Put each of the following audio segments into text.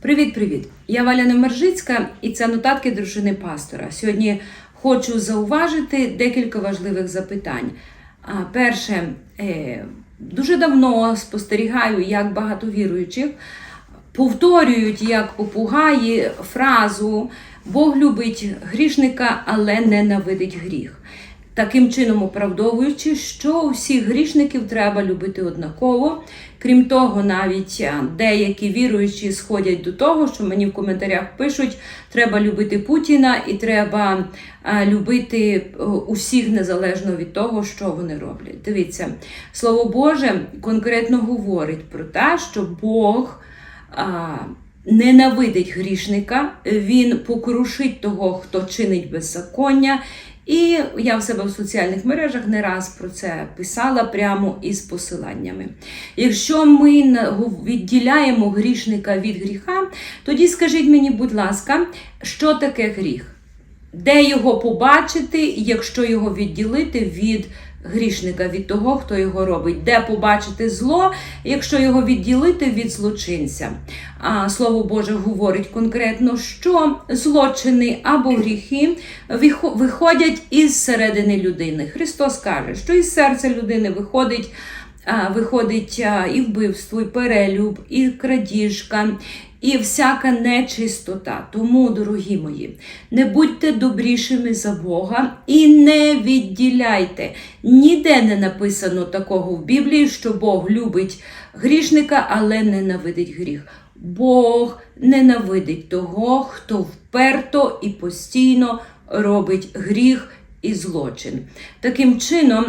Привіт-привіт! Я Валя Немержицька і це нотатки дружини пастора. Сьогодні хочу зауважити декілька важливих запитань. Перше, е, дуже давно спостерігаю, як багато віруючих повторюють як попугаї фразу Бог любить грішника, але ненавидить гріх. Таким чином оправдовуючи, що всіх грішників треба любити однаково. Крім того, навіть деякі віруючі сходять до того, що мені в коментарях пишуть, треба любити Путіна і треба любити е, усіх незалежно від того, що вони роблять. Дивіться, слово Боже конкретно говорить про те, що Бог. Ненавидить грішника, він покрушить того, хто чинить беззаконня. І я в себе в соціальних мережах не раз про це писала прямо із посиланнями. Якщо ми відділяємо грішника від гріха, тоді скажіть мені, будь ласка, що таке гріх? Де його побачити, якщо його відділити від грішника, від того, хто його робить? Де побачити зло, якщо його відділити від злочинця? А слово Боже говорить конкретно, що злочини або гріхи виходять із середини людини. Христос каже, що із серця людини виходить. Виходить і вбивство, і перелюб, і крадіжка, і всяка нечистота. Тому, дорогі мої, не будьте добрішими за Бога і не відділяйте. Ніде не написано такого в Біблії, що Бог любить грішника, але ненавидить гріх. Бог ненавидить того, хто вперто і постійно робить гріх і злочин. Таким чином,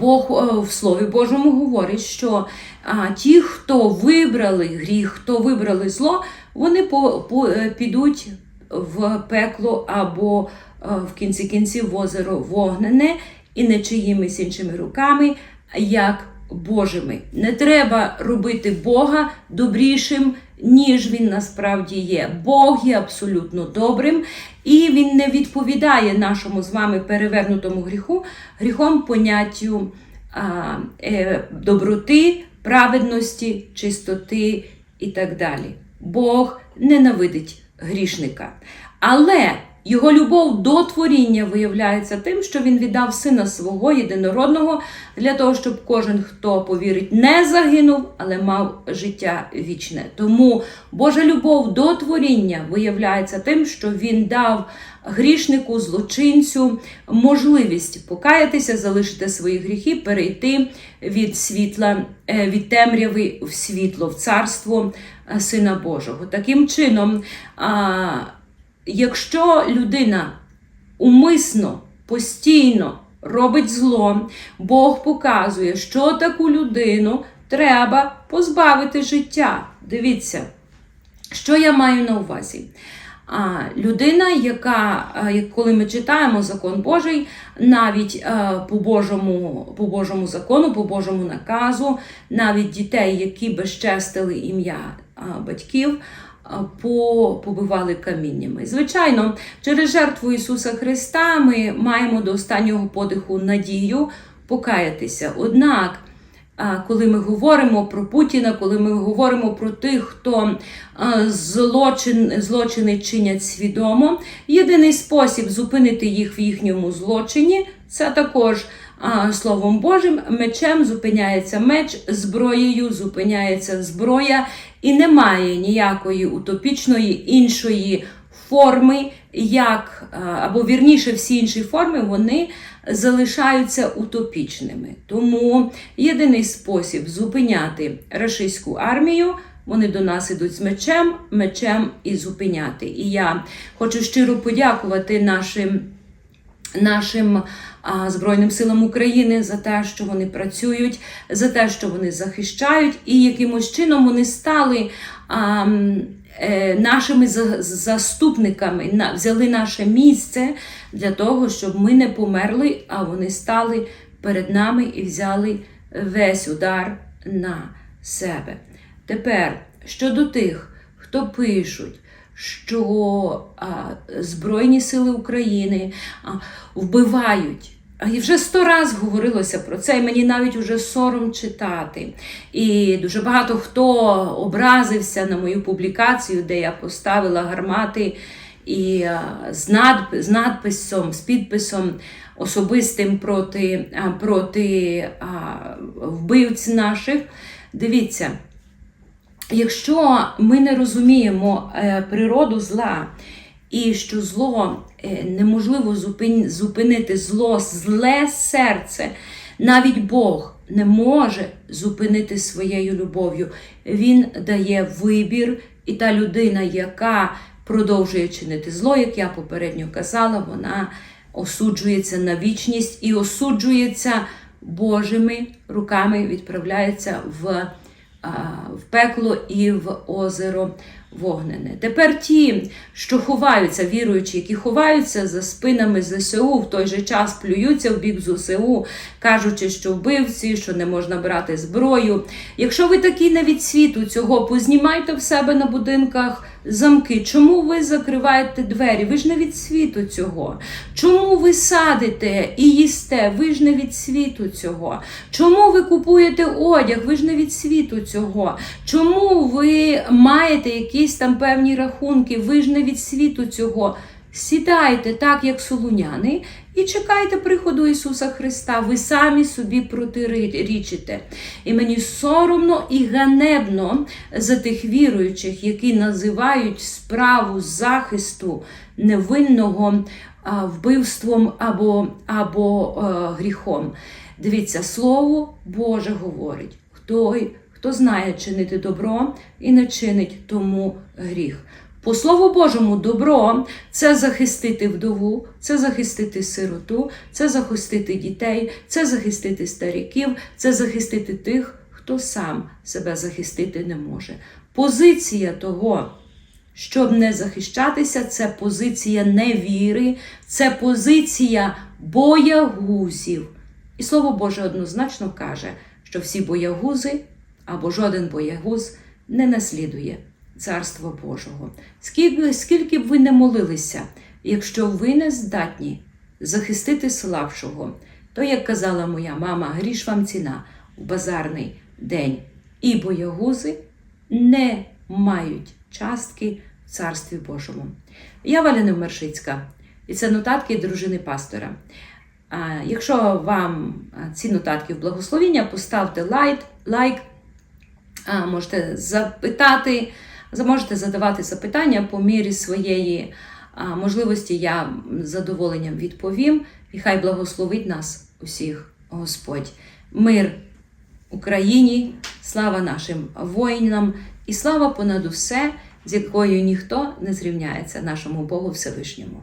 Бог е, в Слові Божому говорить, що ті, хто вибрали гріх, хто вибрали зло, вони по, по, е, підуть в пекло або е, в кінці кінців в озеро вогнене і не чиїмись іншими руками, як Божими. Не треба робити Бога добрішим, ніж він насправді є. Бог є абсолютно добрим, і він не відповідає нашому з вами перевернутому гріху, гріхом поняттю а, е, доброти, праведності, чистоти і так далі. Бог ненавидить грішника. Але його любов до творіння виявляється тим, що він віддав сина свого єдинородного для того, щоб кожен, хто повірить, не загинув, але мав життя вічне. Тому Божа любов до творіння виявляється тим, що він дав грішнику, злочинцю можливість покаятися, залишити свої гріхи, перейти від світла, е, від темряви в світло, в царство е, Сина Божого. Таким чином, якщо людина умисно, постійно робить зло, Бог показує, що таку людину треба позбавити життя. Дивіться, що я маю на увазі? А, людина, яка, коли ми читаємо закон Божий, навіть по Божому, по Божому закону, по Божому наказу, навіть дітей, які безчестили ім'я батьків, побивали каміннями. Звичайно, через жертву Ісуса Христа ми маємо до останнього подиху надію покаятися. Однак, коли ми говоримо про Путіна, коли ми говоримо про тих, хто злочин, злочини чинять свідомо, єдиний спосіб зупинити їх в їхньому злочині це також Словом Божим, мечем зупиняється меч, зброєю зупиняється зброя, і немає ніякої утопічної іншої форми, як, або вірніше, всі інші форми вони залишаються утопічними. Тому єдиний спосіб зупиняти рашистську армію. Вони до нас ідуть з мечем, мечем і зупиняти. І я хочу щиро подякувати нашим нашим Збройним силам України за те, що вони працюють, за те, що вони захищають, і якимось чином вони стали е, нашими заступниками, взяли наше місце для того, щоб ми не померли, а вони стали перед нами і взяли весь удар на себе. Тепер щодо тих, хто пишуть, що а, Збройні сили України а, вбивають І вже сто раз говорилося про це, і мені навіть уже сором читати. І дуже багато хто образився на мою публікацію, де я поставила гармати і а, з, надп- з надписом, з підписом особистим проти, проти а, вбивць наших. Дивіться, якщо ми не розуміємо е, природу зла, і що зло е, неможливо зупинити зло, зле серце, навіть Бог не може зупинити своєю любов'ю. Він дає вибір, і та людина, яка продовжує чинити зло, як я попередньо казала, вона осуджується на вічність і осуджується Божими руками, відправляється в в пекло і в озеро вогнене. Тепер ті, що ховаються, віруючі, які ховаються за спинами ЗСУ, в той же час плюються в бік ЗСУ, кажучи, що вбивці, що не можна брати зброю. Якщо ви такі від світу цього, познімайте в себе на будинках замки. Чому ви закриваєте двері? Ви ж не від світу цього. Чому ви садите і їсте? Ви ж не від світу цього. Чому ви купуєте одяг? Ви ж не від світу цього. Чому ви маєте якісь там певні рахунки? Ви ж не від світу цього. Сідайте так, як солуняни, і чекайте приходу Ісуса Христа. Ви самі собі протирічите. І мені соромно і ганебно за тих віруючих, які називають справу захисту невинного вбивством або, або е, гріхом. Дивіться, Слово Боже говорить, хто, хто знає чинити добро і не чинить тому гріх. По Слову Божому, добро це захистити вдову, це захистити сироту, це захистити дітей, це захистити стариків, це захистити тих, хто сам себе захистити не може. Позиція того, щоб не захищатися, це позиція невіри, це позиція боягузів. І Слово Боже однозначно каже, що всі боягузи або жоден боягуз не наслідує Царство Божого. Скільки, скільки б ви не молилися, якщо ви не здатні захистити слабшого, то, як казала моя мама, гріш вам ціна в базарний день. І боягузи не мають частки в Царстві Божому. Я Валя Невмершицька, і це нотатки дружини пастора. Якщо вам ці нотатки в благословіння, поставте лайк, лайк можете запитати, можете задавати запитання по мірі своєї можливості. Я з задоволенням відповім. І хай благословить нас усіх Господь. Мир Україні, слава нашим воїнам і слава понад усе, з якою ніхто не зрівняється нашому Богу Всевишньому.